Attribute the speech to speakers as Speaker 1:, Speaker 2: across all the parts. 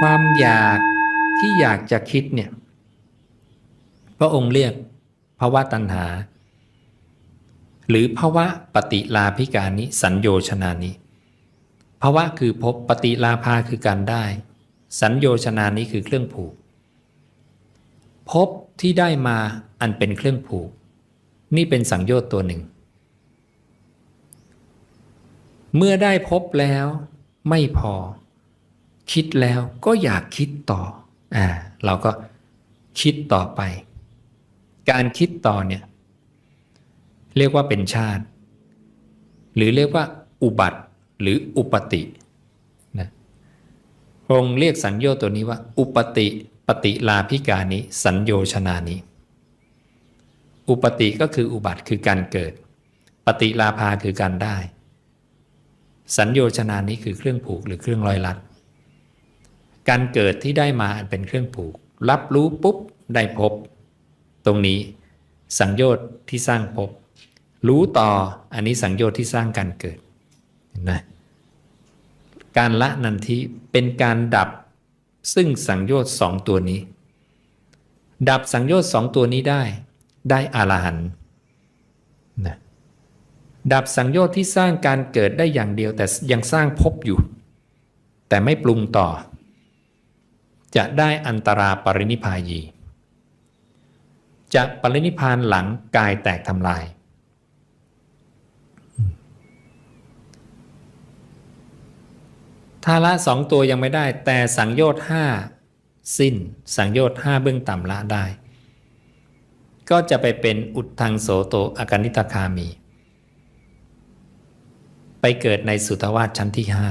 Speaker 1: ความอยากที่อยากจะคิดเนี่ย พระองค์เรียกภาวะตัณหา หรือภาวะปฏิลาภิการนิสัญโยชนานิภาวะคือพบปฏิลาภาคือการได้ สัญโยชนานี้คือเครื่องผูก พบที่ได้มาอันเป็นเครื่องผูก นี่เป็นสังโยชน์ตัวหนึ่ง เมื่อได้พบแล้วไม่พอ คิดแล้วก็อยากคิดต่ออ่าเราก็คิดต่อไป การคิดต่อเนี่ยเรียกว่าเป็นชาติ หรือเรียกว่าอุบัติหรืออุปตินะพระองค์เรียกสัญโยชน์ตัวนี้ว่า อุปติปฏิลาภิกานิสัญโยชนานิอุปติก็คืออุบัติคือการเกิด ปฏิลาภาคือการได้ สัญโยชนานี้คือเครื่องผูกหรือเครื่องร้อยลัด การเกิดที่ได้มาอันเป็นเครื่องผูก รับรู้ปุ๊บได้พบ ตรงนี้ สังโยชน์ที่สร้างพบ รู้ต่ออันนี้สังโยชน์ที่สร้างการเกิดเห็นไหมการละนันทิเป็นการดับซึ่งสังโยชน์สองตัวนี้ ดับสังโยชน์สองตัวนี้ได้ ได้อรหันต์นะดับสังโยชน์ที่สร้างการเกิดได้อย่างเดียวแต่ยังสร้างภพอยู่ แต่ไม่ปรุงต่อ จะได้อันตราปรินิพายี จะปรินิพานหลังกายแตกทำลาย ถ้าละสองตัวยังไม่ได้ แต่สังโยชน์ห้าสิ้น สังโยชน์ห้าเบื้องต่ำละได้ ก็จะไปเป็นอุดทังโสโตอากานิตคามี ไปเกิดในสุทวาสชั้นที่ห้า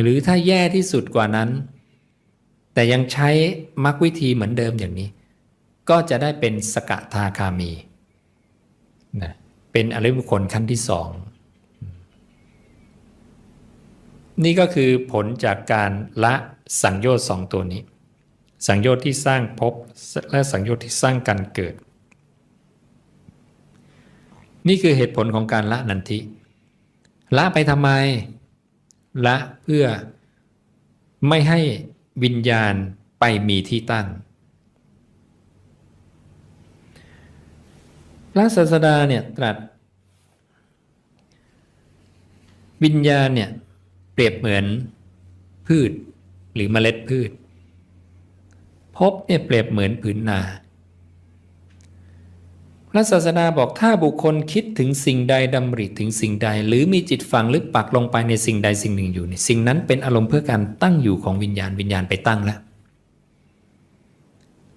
Speaker 1: หรือถ้าแย่ที่สุดกว่านั้น แต่ยังใช้มรรควิธีเหมือนเดิมอย่างนี้ ก็จะได้เป็นสกทาคามีนะเป็นอริยบุคคลขั้นที่สองนี่ก็คือผลจากการละสังโยชน์สองตัวนี้ สังโยชน์ที่สร้างภพและสังโยชน์ที่สร้างการเกิด นี่คือเหตุผลของการละนันทิ ละไปทำไม ละเพื่อไม่ให้วิญญาณไปมีที่ตั้ง พระศาสดาเนี่ยตรัส วิญญาณเนี่ยเปรียบเหมือนพืชหรือเมล็ดพืช พบเนี่ยเปรียบเหมือนผืนนา พระศาสดาบอกถ้าบุคคลคิดถึงสิ่งใดดำริถึงสิ่งใด หรือมีจิตฝังลึกปักลงไปในสิ่งใดสิ่งหนึ่งอยู่เนี่ยสิ่งนั้นเป็นอารมณ์เพื่อการตั้งอยู่ของวิญญาณวิญญาณไปตั้งแล้ว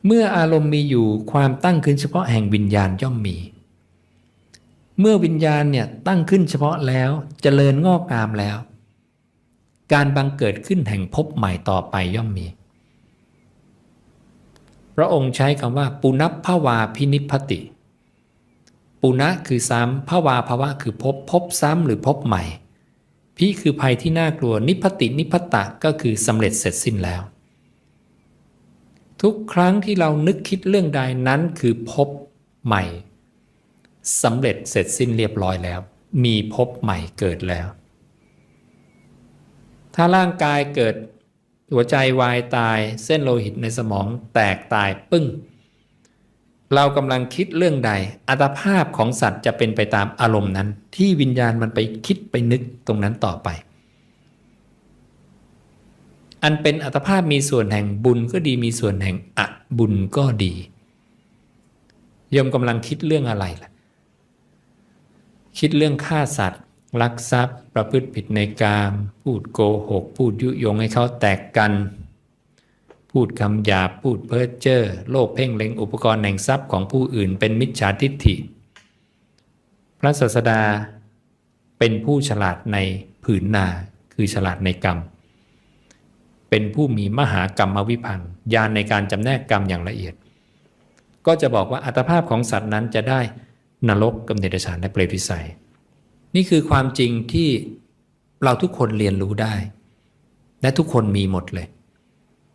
Speaker 1: เมื่ออารมณ์มีอยู่ความตั้งขึ้นเฉพาะแห่งวิญญาณย่อมมี เมื่อวิญญาณเนี่ยตั้งขึ้นเฉพาะแล้วจเจริญงอกงามแล้ว การบังเกิดขึ้นแห่งภพใหม่ต่อไปย่อมมี พระองค์ใช้คำว่าปุณพภวาพินิพพติ ปุณะคือซ้ำภวาภวะคือพบพบซ้ำหรือพบใหม่พิคือภัยที่น่ากลัวนิพพตินิพพตะก็คือสำเร็จเสร็จสิ้นแล้ว ทุกครั้งที่เรานึกคิดเรื่องใดนั้นคือพบใหม่สำเร็จเสร็จสิ้นเรียบร้อยแล้ว มีพบใหม่เกิดแล้ว ถ้าร่างกายเกิดหัวใจวายตายเส้นโลหิตในสมองแตกตายปึ้ง เรากำลังคิดเรื่องใด อัตภาพของสัตว์จะเป็นไปตามอารมณ์นั้น ที่วิญญาณมันไปคิดไปนึกตรงนั้นต่อไป อันเป็นอัตภาพมีส่วนแห่งบุญก็ดีมีส่วนแห่งอบุญก็ดีโยมกำลังคิดเรื่องอะไรล่ะ คิดเรื่องฆ่าสัตว์ ลักทรัพย์ ประพฤติผิดในกาม พูดโกหก พูดยุยงให้เขาแตกกัน พูดคำหยาบพูดเพ้อเจ้อโลภเพ่งเล็งอุปกรณ์แห่งทรัพย์ของผู้อื่น เป็นมิจฉาทิฏฐิ พระศาสดาเป็นผู้ฉลาดในผืนนาคือฉลาดในกรรม เป็นผู้มีมหากรรมวิพังญาณในการจำแนกกรรมอย่างละเอียด ก็จะบอกว่าอัตภาพของสัตว์นั้นจะได้นรกกำเนิดฉานและเปรตวิสัย นี่คือความจริงที่เราทุกคนเรียนรู้ได้ และทุกคนมีหมดเลย